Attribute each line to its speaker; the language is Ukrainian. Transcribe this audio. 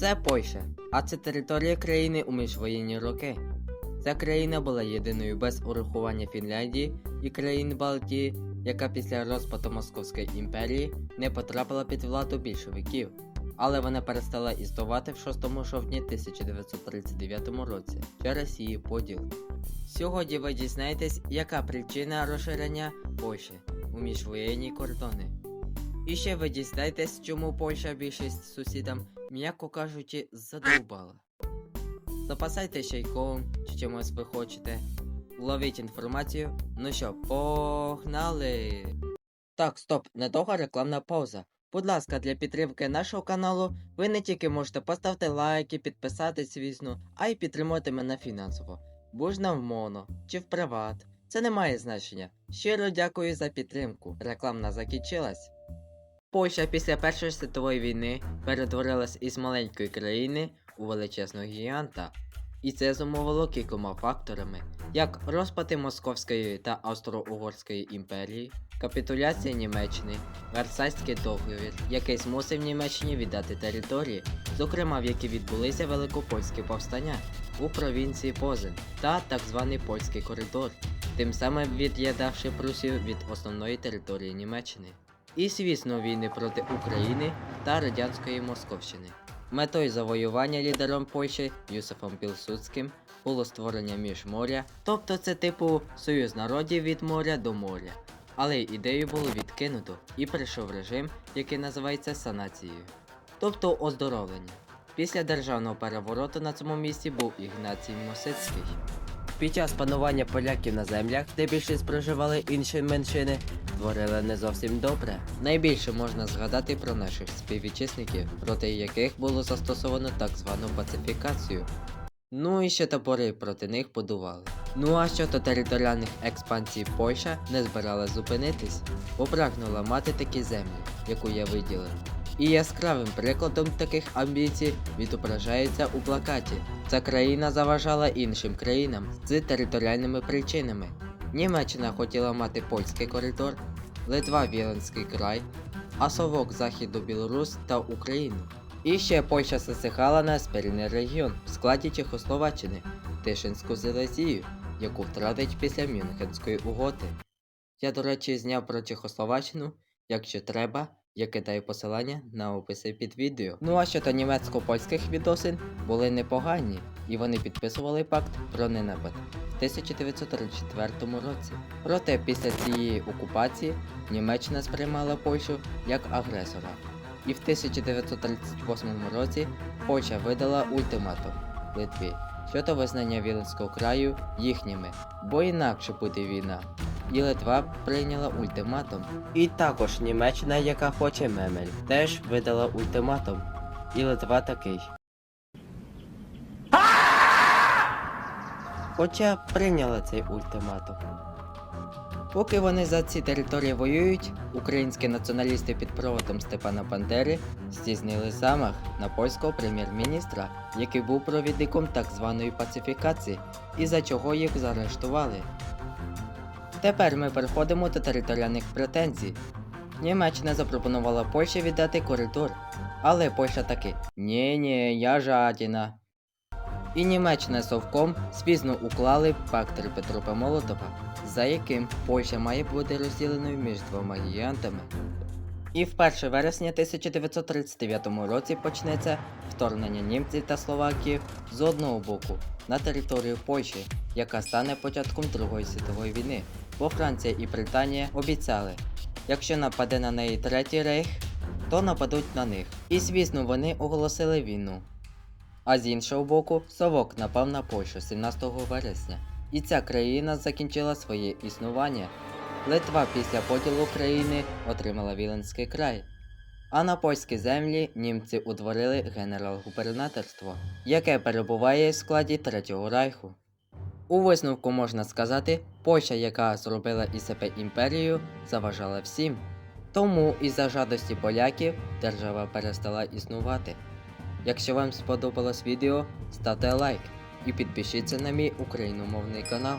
Speaker 1: Це Польща, а це територія країни у міжвоєнні роки. Ця країна була єдиною без урахування Фінляндії і країн Балтії, яка після розпаду Московської імперії не потрапила під владу більшовиків, але вона перестала існувати в 6 жовтні 1939 році через її поділ. Сьогодні ви дізнаєтесь, яка причина розширення Польщі у міжвоєнні кордони. І ще ви дізнаєтесь, чому Польща більшість сусідам, м'яко кажучи, задовбала. Запасайте чайком чи чимось ви хочете. Ловіть інформацію. Ну що, погнали! Так, стоп, недовга рекламна пауза. Будь ласка, для підтримки нашого каналу ви не тільки можете поставити лайки, підписатись, звісно, а й підтримати мене фінансово. Можна в моно чи в приват. Це не має значення. Щиро дякую за підтримку. Рекламна закінчилась. Польща після Першої світової війни перетворилась із маленької країни у величезного гіганта. І це зумовило кількома факторами, як розпади Московської та Австро-Угорської імперії, капітуляція Німеччини, Версальський договір, який змусив Німеччині віддати території, зокрема в які відбулися великопольські повстання у провінції Позин та так званий польський коридор, тим самим від'єднавши Прусію від основної території Німеччини. І, звісно, війни проти України та радянської Московщини. Метою завоювання лідером Польщі Юсифом Пілсудським було створення міжморя, тобто це типу союз народів від моря до моря. Але ідею було відкинуто і прийшов режим, який називається санацією, тобто оздоровлення. Після державного перевороту на цьому місці був Ігнацій Мосицький. Під час панування поляків на землях, де більшість проживали інші меншини, творили не зовсім добре. Найбільше можна згадати про наших співвітчизників, проти яких було застосовано так звану пацифікацію. Ну і ще табори проти них будували. Ну а щодо територіальних експансій Польща не збирала зупинитись, бо прагнула мати такі землі, яку я виділив. І яскравим прикладом таких амбіцій відображається у плакаті. Ця країна заважала іншим країнам з територіальними причинами. Німеччина хотіла мати польський коридор, Литва Віленський край, а Совок Західу Білорус та Україну. І ще Польща засихала на спільний регіон в складі Чехословаччини, Тишинську Зелезію, яку втратить після Мюнхенської угоди. Я, до речі, зняв про Чехословаччину, якщо треба, я кидаю посилання на описи під відео. Ну а щодо німецько-польських відносин були непогані, і вони підписували пакт про ненапад в 1934 році. Проте після цієї окупації Німеччина сприймала Польщу як агресора. І в 1938 році Польща видала ультиматум Литві щодо визнання Віленського краю їхніми, бо інакше буде війна. І Литва прийняла ультиматум. І також Німеччина, яка хоче мемель, теж видала ультиматум. І Литва такий. Хоча прийняла цей ультиматум. Поки вони за ці території воюють, українські націоналісти під проводом Степана Бандери здійснили замах на польського прем'єр-міністра, який був провідником так званої пацифікації, і за чого їх заарештували. Тепер ми переходимо до територіальних претензій. Німеччина запропонувала Польщі віддати коридор, але Польща таки ні-ні, я жадіна. І Німеччина з Совком спізно уклали пакт Риббентропа Молотова, за яким Польща має бути розділеною між двома гігантами. І в 1 вересня 1939 році почнеться вторгнення німців та Словаків з одного боку на територію Польщі, яка стане початком Другої світової війни, бо Франція і Британія обіцяли, якщо нападе на неї Третій рейх, то нападуть на них. І звісно, вони оголосили війну. А з іншого боку, Совок напав на Польщу 17 вересня, і ця країна закінчила своє існування. Литва після поділу країни отримала Віленський край. А на польській землі німці утворили генерал-губернаторство, яке перебуває в складі Третього райху. У висновку можна сказати, Польща, яка зробила із себе імперію, заважала всім. Тому із-за жадості поляків держава перестала існувати. Якщо вам сподобалось відео, ставте лайк і підпишіться на мій україномовний канал.